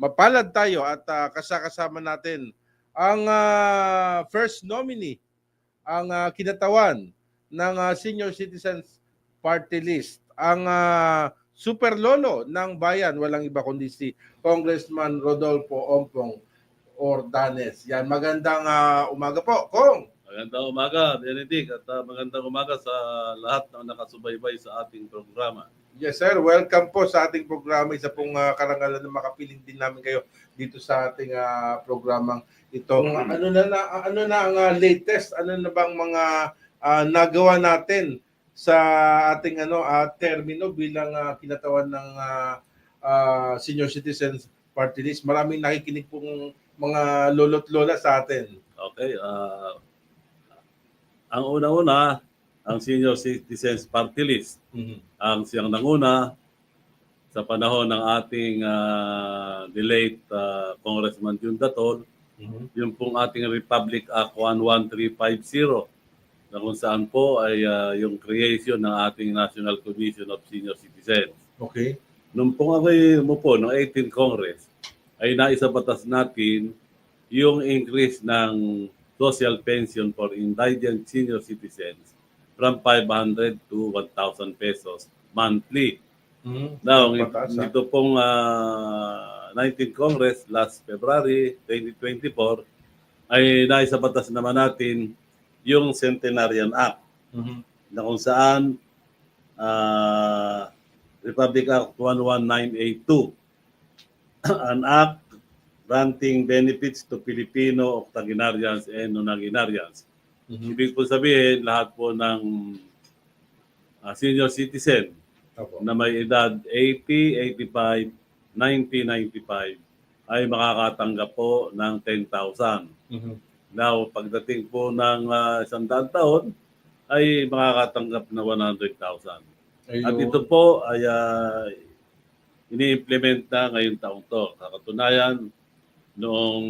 mapalad tayo at ah, kasakasama natin ang ah, first nominee, ang ah, kinatawan ng ah, Senior Citizens Party List, ang ah, super lolo ng bayan, walang iba kundi si Congressman Rodolfo Ompong Ordanes. Yan, magandang ah, umaga po, Kong. Magandang umaga, Benedict, at uh, magandang umaga sa lahat ng nakasubaybay sa ating programa. Yes, sir. Welcome po sa ating programa. Isa pong ah, karangalan na makapiling din namin kayo dito sa ating ah, programang ito. Ano na, na ano na ang ah, latest? Ano na bang mga ah, nagawa natin sa ating ano ah, termino bilang ah, kinatawan ng ah, ah, Senior Citizens Party List? Maraming nakikinig pong mga lolo't lola sa atin. Okay, ah, ang una-una, ang Senior Citizens Party List. Ang siyang nanguna sa panahon ng ating ah, the late ah, Congressman Jun Datol, yung pong ating Republic Act 11350 na kung saan po ay ah, yung creation ng ating National Commission of Senior Citizens. Okay. Nung pong ako'y umupo ng 18 Congress, ay naisabatas natin yung increase ng social pension for indigent senior citizens from 500 to 1,000 pesos monthly. Now, Mataas, ah. ito pong ah, 19 Congress last February 2024 ay naisabatas naman natin yung Centenarian Act na kung saan ah, Republic Act 11982 an act granting benefits to Filipino octogenarians and nonagenarians. Ibig po sabihin, lahat po ng ah, senior citizen Opo. na may edad 80, 85, 90, 95 ay makakatanggap po ng 10,000. Now, pagdating po ng uh, isang daang taon, ay makakatanggap na 100,000. At ito po ay uh, ini-implement na ngayong taong to. Sa katunayan, noong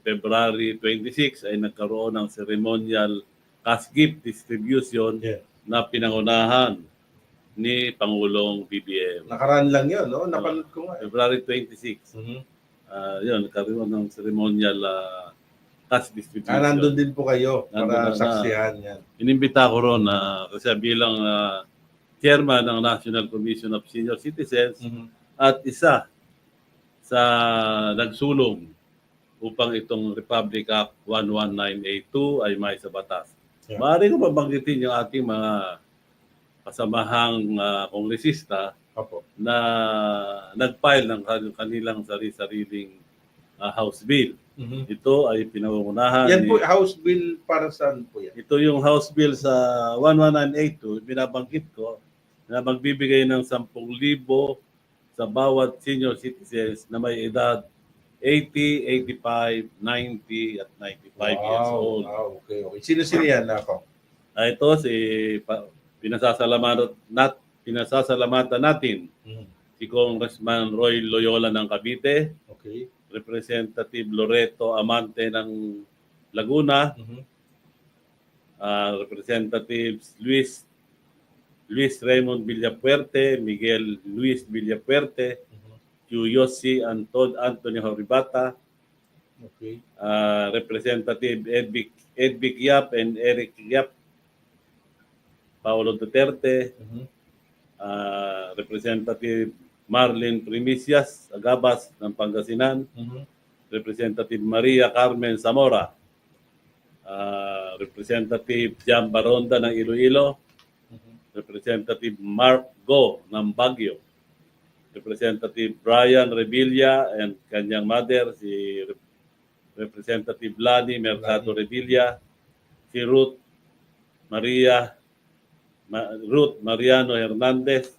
February 26 ay nagkaroon ng ceremonial cash gift distribution Yeah. na pinangunahan ni Pangulong BBM. Nakaraan lang yun, no? Napanood ko nga. February 26. ah yun, nagkaroon ng ceremonial uh, cash distribution. Ah, nandun din po kayo Nandun para na. saksihan yan. Inimbita ko ron na kasi bilang ah, chairman ng National Commission of Senior Citizens at isa sa nagsulong upang itong Republic Act 11982 ay may sa batas. Yeah. Maaari ko ba banggitin yung ating mga kasamahang ah, kongresista Opo. na nag-file ng kan- kanilang sarili-sariling ah, House Bill. Ito ay pinangunahan Yan ni- po, House Bill para saan po yan? ito yung House Bill sa 11982, binabanggit ko na magbibigay ng 10,000 sa bawat senior citizens na may edad 80, 85, 90 at 95 years old. Wow, okay, okay. Sino-sino yan ako? Ah, ito si pa, pinasasalamatan nat pinasasalamatan natin si Congressman Roy Loyola ng Cavite, Okay. Representative Loreto Amante ng Laguna, uh, Representatives Luis Luis Raymond Villapuerte, Miguel Luis Villapuerte, Yossi Anton Anthony Horibata, Okay. uh, Representative Edvic, Edvic Yap and Eric Yap, Paulo Duterte, uh, Representative Marlene Primicias Agabas ng Pangasinan, Representative Maria Carmen Zamora, uh, Representative Jam Baronda ng Iloilo, Representative Mark Go ng Baguio, Representative Brian Revilla and kanyang mother, si Rep- Representative Lani Mercado Revilla, si Ruth Maria Ma- Ruth Mariano Hernandez,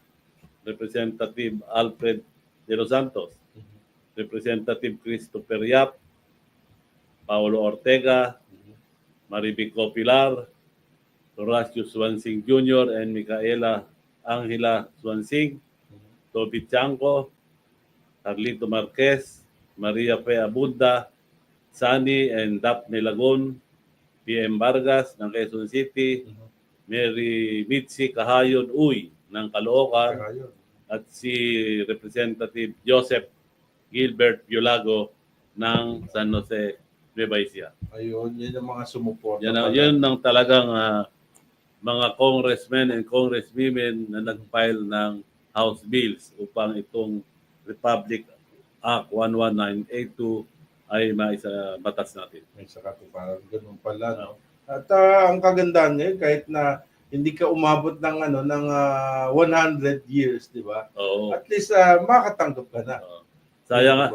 Representative Alfred de los Santos, Representative Christopher Yap, Paulo Ortega, Maribico Pilar, Horacio Swansing Jr. and Micaela Angela Swansing, Toby Chanco, Carlito Marquez, Maria P. Abunda, Sani and Daphne Lagon, PM Vargas ng Quezon City, Mary Mitzi Kahayon Uy ng Caloocan, at si Representative Joseph Gilbert Biolago ng San Jose, Nueva Ecija. Ayun, yun ang mga sumuporta. Yan ang, yun ang talagang ah, mga congressmen and congresswomen na nag-file ng House bills upang itong Republic Act 11982 ay maisa batas natin. May sa katuparan. Ganun pala, no? At ah, ang kagandahan ngayon, kahit na hindi ka umabot ng ano ng ah, 100 years, di ba? Oo. At least ah, makatanggap ka na. Oo. Sayang nga,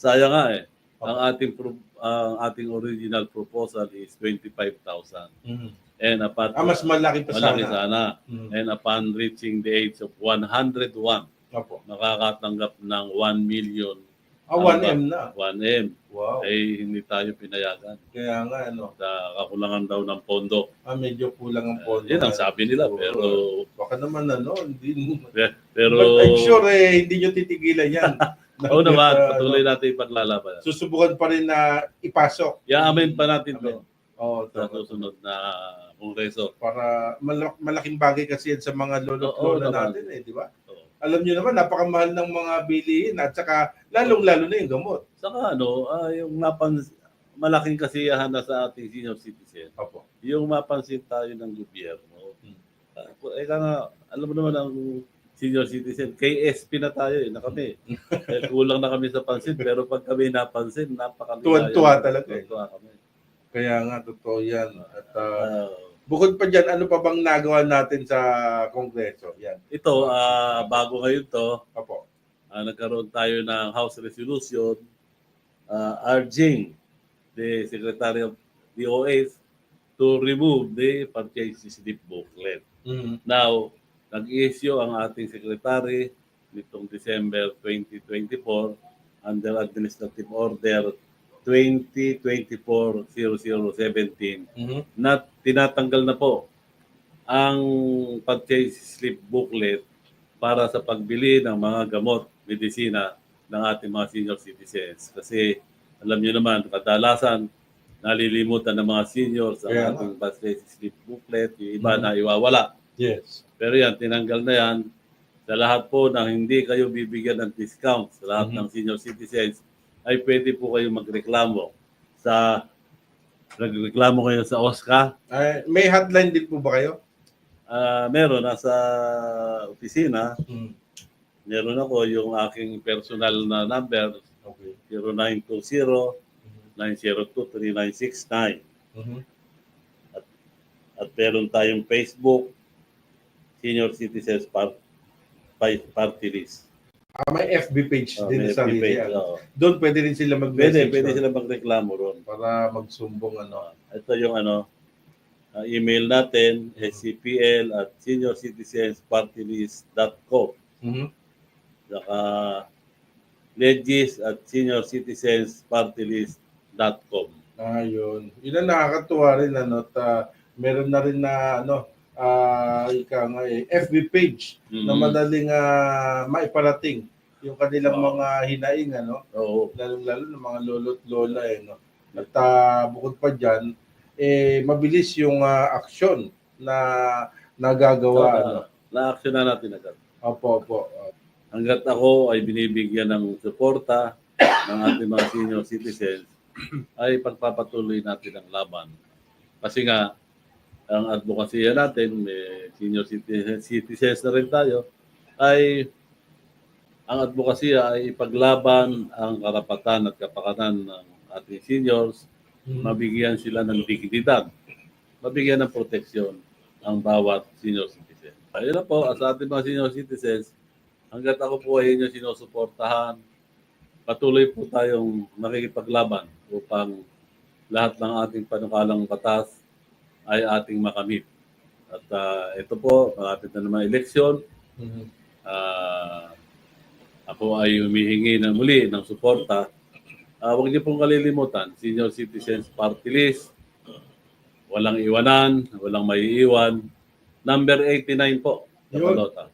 sayang nga eh. Ang ating pro- ang ating original proposal is 25,000. Mhm. And upon Ah, mas malaki pa malaki sana. sana. Mhm. And upon reaching the age of 101, Opo. makakatanggap ng 1 million Ah, 1M na. 1M. Wow. Ay hindi tayo pinayagan. Kaya nga, ano, Sa kakulangan daw ng pondo. ah, medyo kulang ang pondo. Yan ang sabi nila. Pero, Baka naman, ano, hindi pero, But I'm sure eh, hindi nyo titigilan yan. oo naman, Ah, patuloy natin ipaglalaban. Susubukan pa rin na ipasok. I-amen pa natin Amen. to Oo, sa tama. susunod na kongreso. Para malak- malaking bagay kasi yan sa mga lolo at Oo, lola naman. natin eh, di ba? Oo. Alam nyo naman, napakamahal ng mga bilihin at saka lalong-lalo na yung gamot. Saka ano, ah, yung napans malaking kasiyahan na sa ating senior citizen, Opo. yung mapansin tayo ng gobyerno. Hmm. Ah, eka nga, alam mo naman ang senior citizen, KSP na tayo eh, na kami. eh, kulang na kami sa pansin, pero pag kami napansin, napakaligayan. Tuwan-tuwa talaga eh. Tuwan-tuwa kami. Kaya nga, totoo yan. At ah, Ah, bukod pa dyan, ano pa bang nagawa natin sa Kongreso? Yan. ito, ah, bago ngayon to, Opo. ah, nagkaroon tayo ng House Resolution uh, urging the Secretary of DOS to remove the purchase slip booklet. Mhm. Now, nag-issue ang ating Secretary nitong December 2024 under Administrative Order 2024-0017 Mhm. na tinatanggal na po ang purchase slip booklet para sa pagbili ng mga gamot, medisina ng ating mga senior citizens. Kasi alam niyo naman, kadalasan nalilimutan ng mga seniors ang Kaya nga. ating purchase slip booklet, yung iba Mhm. na iwawala. Yes. Pero yan, tinanggal na yan. Sa lahat po na hindi kayo bibigyan ng discount sa lahat Mhm. ng senior citizens, ay pwede po kayo magreklamo sa nagreklamo kayo sa OSCA. Ay, may hotline din po ba kayo? Ah, meron nasa opisina, Mhm. meron ako yung aking personal na number Okay. 0920 9023969 Mhm. at meron tayong Facebook Senior Citizens Party List. Ah, may FB page Oh, din may sa FB page, oo. Doon pwede rin sila Pwede, mag-message. pwede no? sila magreklamo ron. Para magsumbong ano. Ito yung ano, uh, email natin, scpl at seniorcitizenspartylist.com Mhm. saka legis at seniorcitizenspartylist.com Ayun. Yun ang nakakatuwa rin ano at ah, meron na rin na ano ah ika nga eh, FB page na Mhm. madaling ah, maiparating yung kanilang Oo. mga hinaing ano Oo. lalo-lalo ng mga lolo't lola eh no. At ah, bukod pa diyan eh mabilis yung ah, aksyon na nagagawa So, ano. na-action na natin agad. Opo, opo. Hanggat ako ay binibigyan ng suporta ng ating mga senior citizens, ay pagpapatuloy natin ang laban. Kasi nga, ang advokasya natin, may senior citizens, na rin tayo, ay ang advokasya ay ipaglaban ang karapatan at kapakanan ng ating seniors, mabigyan sila ng dignidad, mabigyan ng proteksyon ang bawat senior citizen. Ayun na po, sa ating mga senior citizens, hanggat ako po ay inyong sinusuportahan, patuloy po tayong makikipaglaban upang lahat ng ating panukalang batas ay ating makamit. At ah, ito po, malapit na naman eleksyon. Mhm. Ah, ako ay humihingi na muli ng suporta. Ah, huwag niyo pong kalilimutan, Senior Citizens Party List, walang iwanan, walang maiiwan. Number 89 po. Balota.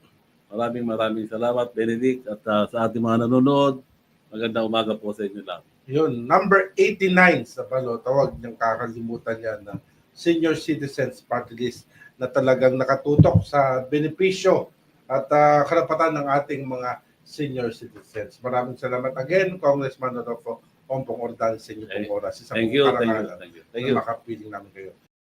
Maraming maraming salamat, Benedict, at ah, sa ating mga nanonood. Magandang umaga po sa inyo lahat. Yun, number 89 sa balota, huwag niyang kakalimutan yan na Senior Citizens Party List na talagang nakatutok sa benepisyo at ah, karapatan ng ating mga senior citizens. Maraming salamat again, Congressman Rodolfo Ompong Ordal sa inyo pong Thank- oras. Isa Thank you, thank you, thank you. Thank na you. makapiling namin kayo.